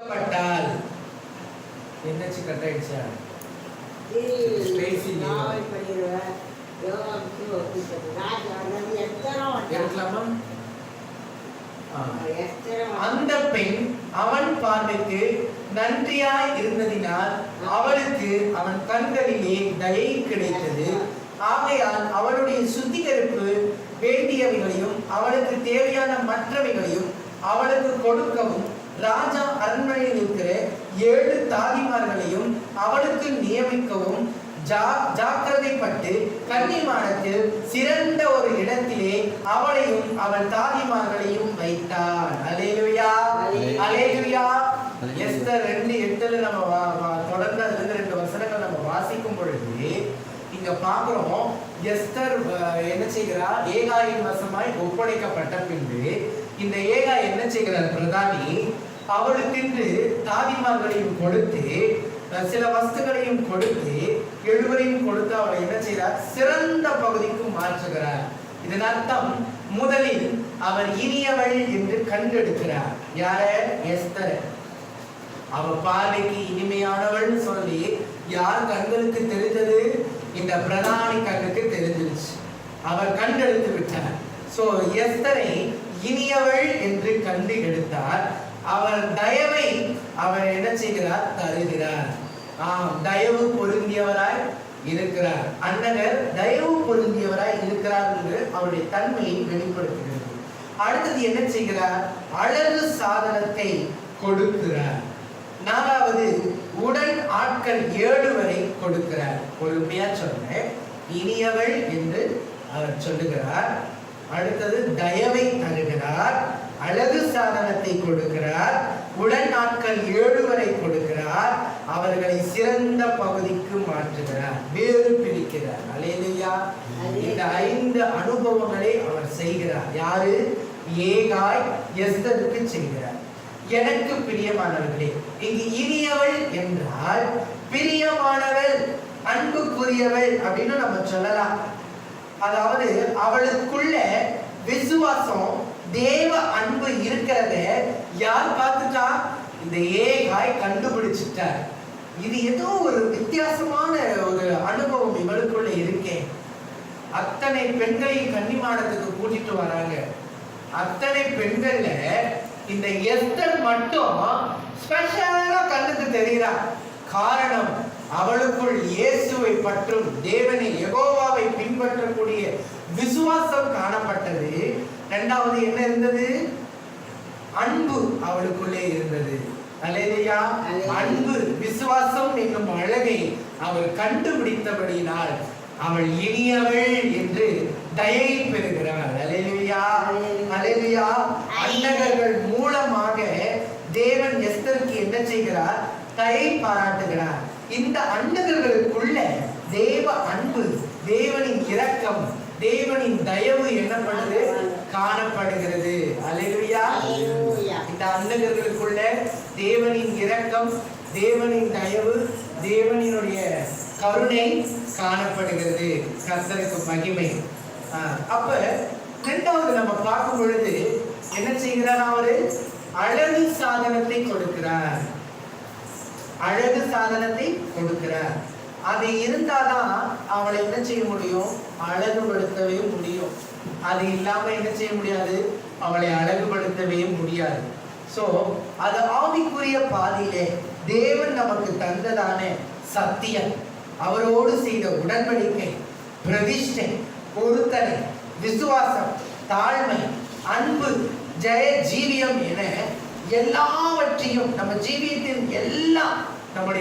பட்டால் என்னாச்சு கட் ஆயிடுச்சா. அந்த பெண் அவன் பார்வைக்கு நன்றியாய் இருந்ததினால் அவளுக்கு அவன் கண்களிலே தயை கிடைத்தது. ஆகையால் அவளுடைய சுத்திகரிப்பு வேண்டியவைகளையும் அவளுக்கு தேவையான மற்றவைகளையும் அவளுக்கு கொடுக்கவும் ராஜா அரண்மனையில் இருக்கிற ஏழு தாதிமார்களையும் அவளுக்கு நியமிக்கவும் ஜா ஜாக்கிரதைப்பட்டு கன்னிமாடத்தில் சிறந்த ஒரு இடத்திலே அவளையும் அவள் தாதிமார்களையும் வைத்தாள். அலேலுயா அலேலுயா எஸ்தர் ரெண்டு எட்டுல நம்ம தொடர்ந்து அதுல இருந்து ரெண்டு வசனங்கள் நம்ம வாசிக்கும் பொழுது இங்க பாக்குறோம் எஸ்தர் என்ன செய்கிறா ஏகாயின் வசமாய் ஒப்படைக்கப்பட்ட பின்பு இந்த ஏகா என்ன செய்கிறார் பிரதானி? அவளுக்கென்று தாதிமார்களையும் கொடுத்து சில வஸ்துகளையும் கொடுத்து எழுவரையும் கொடுத்து அவளை என்ன செய்கிறார்? சிறந்த பகுதிக்கு மாற்றுகிறார். இதன் அர்த்தம் முதலில் அவர் இனியவள் என்று கண்டெடுக்கிறார். யார? எஸ்தர். அவ பார்வைக்கு இனிமையானவள்னு சொல்லி யார் கண்களுக்கு தெரிஞ்சது இந்த பிரதானி கண்ணுக்கு தெரிஞ்சிருச்சு. அவர் கண்டெடுத்து விட்டார். சோ எஸ்தரை இனியவள் என்று கண்டு எடுத்தார். அவர் தயவை அவர் என்ன செய்கிறார்? தருகிறார். ஆம் தயவு பொருந்தியவராய் இருக்கிறார். அன்னகர் தயவு பொருந்தியவராய் இருக்கிறார் என்று அவருடைய தன்மையை வெளிப்படுத்துகிறது. அடுத்தது என்ன செய்கிறார்? அழகு சாதனத்தை கொடுக்கிறார். நாலாவது உடன் ஆட்கள் ஏழு வரை கொடுக்கிறார். பொறுமையா சொன்னேன் இனியவள் என்று அவர் சொல்லுகிறார். அடுத்தது தயவை தருகிறார். அழகு சாதனத்தை கொடுக்கிறார். உடன் நாட்கள் ஏழு வரை கொடுக்கிறார். அவர்களை சிறந்த பகுதிக்கு மாற்றுகிறார். வேறு பிரிக்கிறார். அலையிலையா இந்த ஐந்து அனுபவங்களை அவர் செய்கிறார். யாரு? ஏகாய் எஸ்தருக்கு செய்கிறார். எனக்கு பிரியமானவர்களே இங்கு இனியவள் என்றால் பிரியமானவள் அன்புக்குரியவள் அப்படின்னு நம்ம சொல்லலாம். அதாவது அவளுக்குள்ள விசுவாசம் தேவ அன்பு இருக்கிறத யார் பார்த்துட்டா? இந்த ஏகாய் கண்டுபிடிச்சிட்டார். இது ஏதோ ஒரு வித்தியாசமான ஒரு அனுபவம் இவளுக்குள்ள இருக்கேன் அத்தனை பெண்களை கன்னிமாடத்துக்கு கூட்டிட்டு வராங்க. அத்தனை பெண்கள்ல இந்த எஸ்தர் மட்டும் ஸ்பெஷலா கண்ணுக்கு தெரிகிறா காரணம் அவளுக்குள் இயேசுவை பற்றும் தேவனை எகோவாவை பின்பற்றக்கூடிய விசுவாசம் காணப்பட்டது. இரண்டாவது என்ன இருந்தது? அன்பு அவளுக்குள்ளே இருந்தது. அல்லேலூயா. அன்பு விசுவாசம் என்னும் அழகை அவள் கண்டுபிடித்தபடியினால் அவள் இனியவள் என்று தயை பெறுகிறாள் அல்லேலூயா. அல்லேலூயா அன்னகர்கள் மூலமாக தேவன் எஸ்தருக்கு என்ன செய்கிறார்? தயை பாராட்டுகிறார். இந்த அன்னகர்களுக்குள்ள தேவ அன்பு தேவனின் இரக்கம் தேவனின் தயவு என்ன பண்ணுது? காணப்படுகிறது. அல்லேலூயா இந்த அன்னகர்களுக்குள்ள தேவனின் இரக்கம் தேவனின் தயவு தேவனினுடைய கருணை காணப்படுகிறது. கர்த்தருக்கு மகிமை. அப்ப இரண்டாவது நம்ம பார்க்கும் பொழுது என்ன செய்கிறார் அவரு? அழகு சாதனத்தை கொடுக்கிறார். அழகு சாதனத்தை கொடுக்கிறார். அது இருந்தாதான் அவளை என்ன செய்ய முடியும்? அழகுபடுத்தவே முடியும். அது இல்லாம என்ன செய்ய முடியாது? அவளை அழகுபடுத்தவே முடியாது. சோ அது ஆவிக்குரிய பாதையிலே தேவன் நமக்கு தந்ததான சத்தியம். அவரோடு செய்த உடன்படிக்கை பிரதிஷ்டை பொருத்தனை விசுவாசம் தாழ்மை அன்பு ஜெய ஜீவியம் என எல்லாவற்றையும் நம்ம ஜீவியத்தின் எல்லாம் நம்முடைய